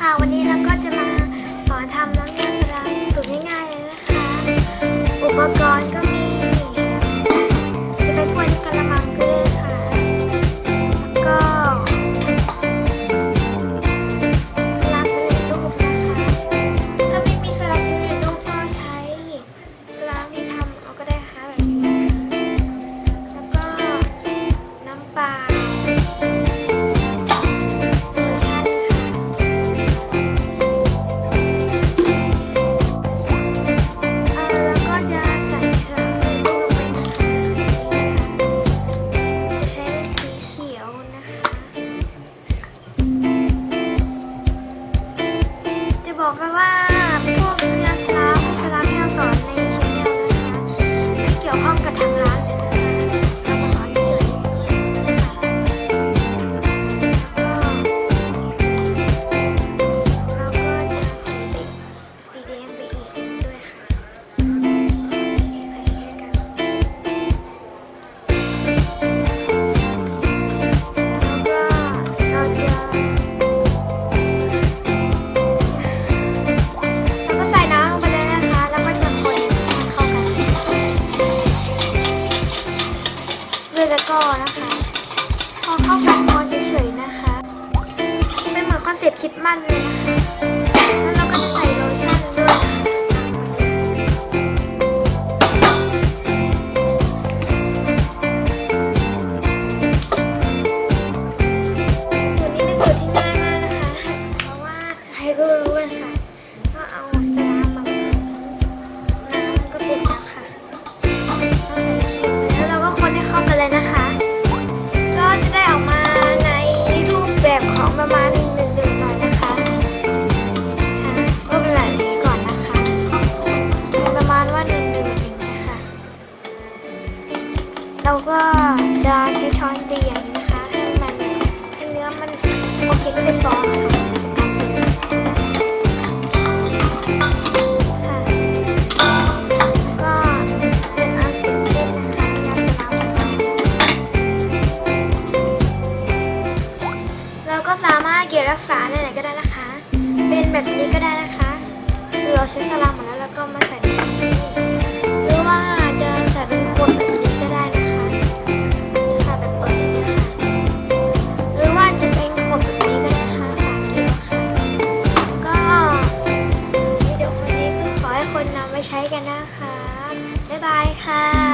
ค่ะ วันนี้ กอนะคะ พอเข้ากันพอเฉยๆนะคะ ไม่เหมือนคอนเซ็ปต์คิดมั่นเลยนะคะ รักษาในไหนก็ได้นะคะ เป็นแบบนี้ก็ได้นะคะ คือเราใช้สลามหมดแล้วแล้วก็มาใส่ตรงนี้หรือว่าจะใส่ขวดแบบนี้ก็ได้นะคะนี่คะแบบเปิดนี้ค่ะหรือว่าจะเป็นขวดแบบนี้ก็ได้ค่ะฝาเก็บค่ะก็วิดีโอนี้ขอให้คนนำไปใช้กันนะคะบ๊ายบายค่ะ